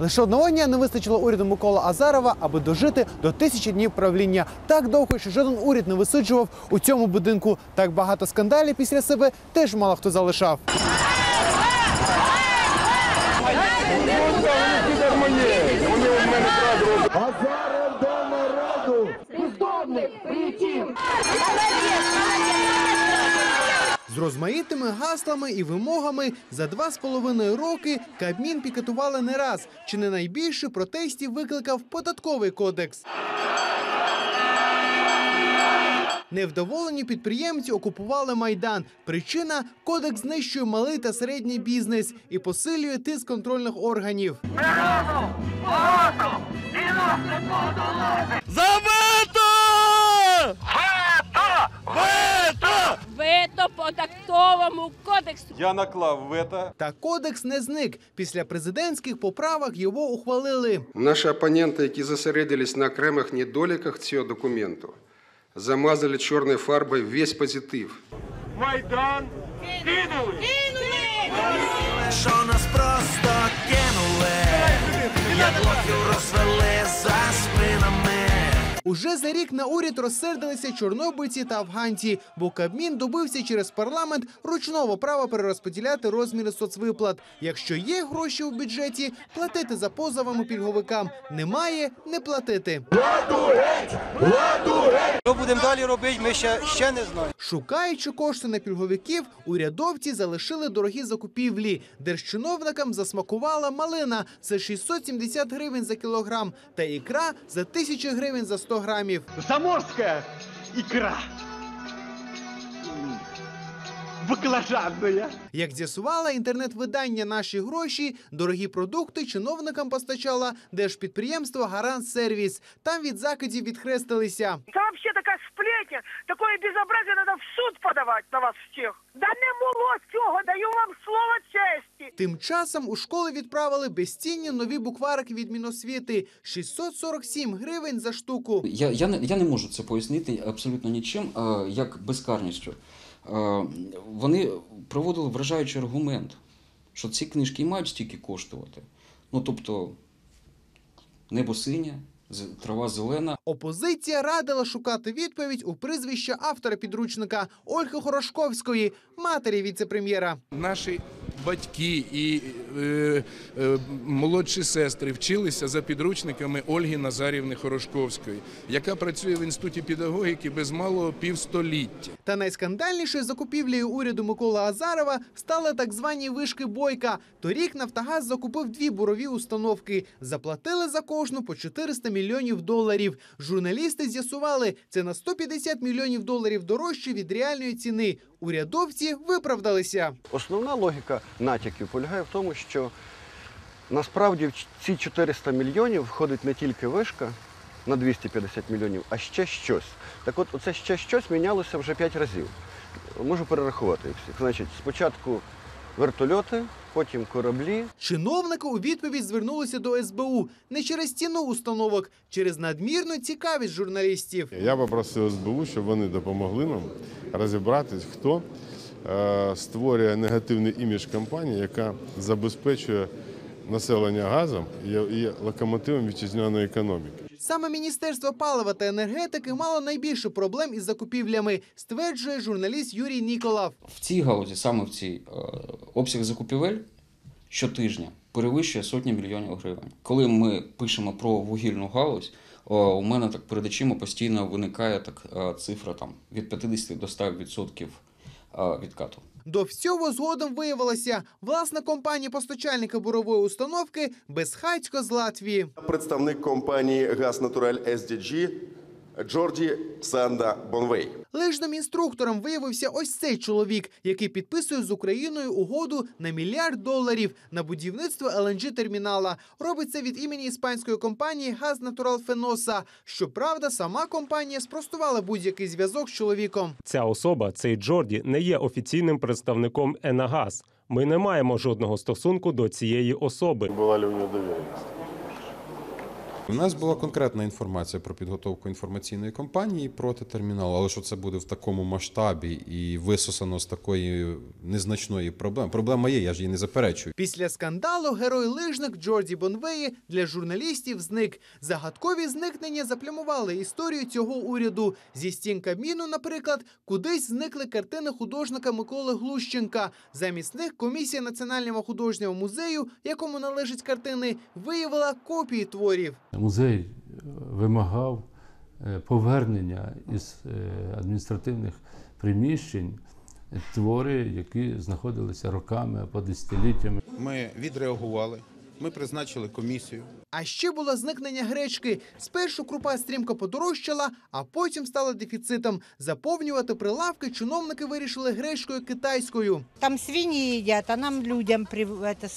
Лише одного дня не вистачило уряду Микола Азарова, аби дожити до тисячі днів правління. Так довго, що жоден уряд не висиджував у цьому будинку. Так багато скандалів після себе теж мало хто залишав. З розмаїтими гаслами і вимогами за два з половиною роки Кабмін пікетували не раз. Чи не найбільше протестів викликав податковий кодекс. Невдоволені підприємці окупували майдан. Причина кодекс знищує малий та середній бізнес і посилює тиск контрольних органів. Вето податковому кодексу. Я наклав вето. Та кодекс не зник. Після президентських поправок його ухвалили. Наші опоненти, які зосередились на окремих недоліках цього документу, замазали чорною фарбою весь позитив. Майдан кинули. що нас просто кинули, як блоків розвели за спинами. Уже за рік на уряд розсердилися чорнобильці та афганці, бо Кабмін добився через парламент ручного права перерозподіляти розміри соцвиплат. Якщо є гроші у бюджеті, платити за позовами пільговикам. Немає не платити. Що будемо далі робити, ми ще, ще не знаємо. Шукаючи кошти на пільговиків, урядовці залишили дорогі закупівлі. Держчиновникам засмакувала малина за 670 гривень за кілограм та ікра за 1000 гривень за 100 грамів. Заморская икра. М, Як з'ясувало інтернет-видання наші гроші, дорогі продукти чиновникам постачала держпідприємство Гарант Сервіс. Там від закидів відхрестилися. Це вообще така сплетня, такое безобразие надо в суд подавати на вас всіх. Да не було цього, даю вам слово. Тим часом у школи відправили безцінні нові букварики від Міносвіти 647 гривень за штуку. Я, я, не, я не можу це пояснити абсолютно нічим, е, як безкарністю. Е, Вони проводили вражаючий аргумент, що ці книжки мають стільки коштувати. Ну, тобто, небо синє, з- трава зелена, Опозиція радила шукати відповідь у прізвища автора підручника Ольги Хорошковської, матері віцепрем'єра. Наші батьки і молодші сестри вчилися за підручниками Ольги Назарівни Хорошковської, яка працює в інституті педагогіки без малого півстоліття. Та найскандальнішою закупівлею уряду Миколи Азарова стали так звані вишки Бойка. Торік Нафтогаз закупив дві бурові установки. Заплатили за кожну по 400 мільйонів доларів. Журналісти з'ясували, це на 150 мільйонів доларів дорожче від реальної ціни. Урядовці виправдалися. Основна логіка натяків полягає в тому, що насправді в ці 400 мільйонів входить не тільки вишка на 250 мільйонів, а ще щось. Так от, оце ще щось мінялося вже 5 разів. Можу перерахувати їх всіх. Значить, спочатку вертольоти, потім кораблі, Чиновники у відповідь звернулися до СБУ не через ціну установок, через надмірну цікавість журналістів. Я попросив СБУ, щоб вони допомогли нам розібратись, хто створює негативний імідж компанії, яка забезпечує населення газом і локомотивом вітчизняної економіки. Саме Міністерство палива та енергетики мало найбільше проблем із закупівлями, стверджує журналіст Юрій Ніколав. в цій галузі, саме в цій, е, обсяг закупівель щотижня перевищує сотні мільйонів гривень. Коли ми пишемо про вугільну галузь, е, у мене так перед очима постійно виникає так е, цифра там від 50 до 100 відсотків е, відкату. До всього згодом виявилося, власна компанія постачальника бурової установки Безхатько з Латвії. Представник компанії «Газ Натураль SDG Джорді Санда Бонвей. Лижним інструктором виявився ось цей чоловік, який підписує з Україною угоду на мільярд доларів на будівництво ЛНЖ термінала. Робить це від імені іспанської компанії Газ Натурал Феноса. Щоправда, сама компанія спростувала будь-який зв'язок з чоловіком. Ця особа, цей Джорді, не є офіційним представником Енагаз. Ми не маємо жодного стосунку до цієї особи. Була ли у нього довіреність? У нас була конкретна інформація про підготовку інформаційної кампанії проти терміналу, але що це буде в такому масштабі і висосано з такої незначної проблеми. Проблема є, я ж її не заперечую. Після скандалу герой-лижник Джорді Бонвеї для журналістів зник. Загадкові зникнення заплямували історію цього уряду. Зі стін Кабміну, наприклад, кудись зникли картини художника Миколи Глущенка. Замість них комісія Національного художнього музею, якому належать картини, виявила копії творів. Музей е, вимагав е, повернення із е, адміністративних приміщень твори, які знаходилися роками або десятиліттями. Ми відреагували, ми призначили комісію. А ще було зникнення гречки. Спершу крупа стрімко подорожчала, а потім стала дефіцитом. Заповнювати прилавки чиновники вирішили гречкою китайською. Там свиньи едят, а нам людям прив- это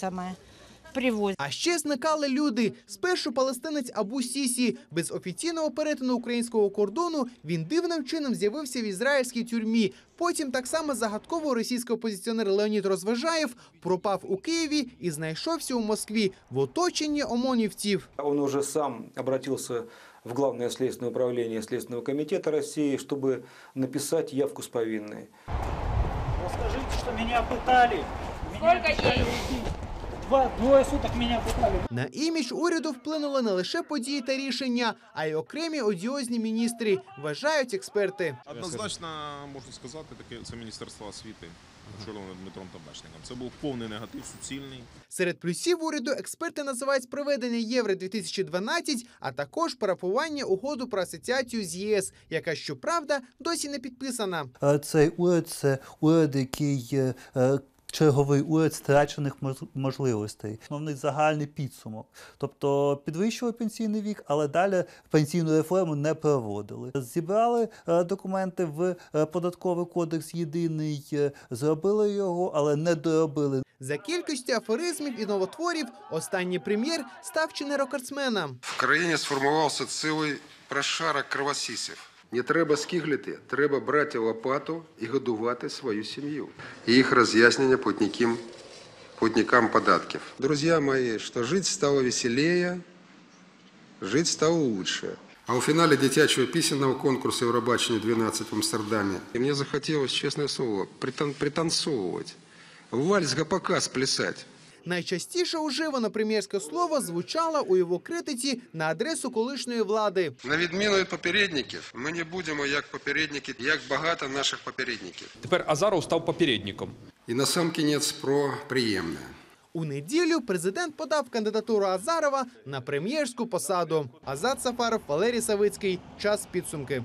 самое привозят. А ще зникали люди. Спершу палестинець Абу Сісі. Без офіційного перетину українського кордону він дивним чином з'явився в ізраїльській тюрмі. Потім так само загадково російський опозиціонер Леонід Розважаєв пропав у Києві і знайшовся у Москві в оточенні омонівців. Он уже сам обратился в Главное следственное управление Следственного комитета России, чтобы написать явку с повинной. Расскажите, что меня пытали. Сколько ей? Два, двое суток меня пытали. На імідж уряду вплинули не лише події та рішення, а й окремі одіозні міністри, вважають експерти. Однозначно можна сказати, таке це міністерство освіти, очолюване Дмитром Табачником. Це був повний негатив, суцільний. Серед плюсів уряду експерти називають проведення Євро 2012, а також парафування угоду про асоціацію з ЄС, яка щоправда досі не підписана. Е, Цей уряд це уряд, який е, е, черговий уряд страчених мож- можливостей. Основний загальний підсумок. Тобто підвищили пенсійний вік, але далі пенсійну реформу не проводили. Зібрали е, документи в е, податковий кодекс єдиний, е, зробили його, але не доробили. За кількістю афоризмів і новотворів останній прем'єр став чи не рекордсменом. В країні сформувався цілий прошарок кровосісів. Не треба скиглити, треба брати лопату і годувати свою сім'ю. І їх роз'яснення путникам, путникам податків. Друзі мої, що жити стало веселее, жити стало лучше. А у фіналі дитячого пісенного конкурсу Євробачення 12 в Амстердамі мені захотілося, чесне слово, пританцовувати. Вальс гапака сплясати. Найчастіше уживане прем'єрське слово звучало у його критиці на адресу колишньої влади. На відміну від попередників, ми не будемо як попередники, як багато наших попередників. Тепер Азаров став попередником. І на сам кінець про приємне. У неділю президент подав кандидатуру Азарова на прем'єрську посаду. Азат Сафаров, Валерій Савицький. Час підсумки.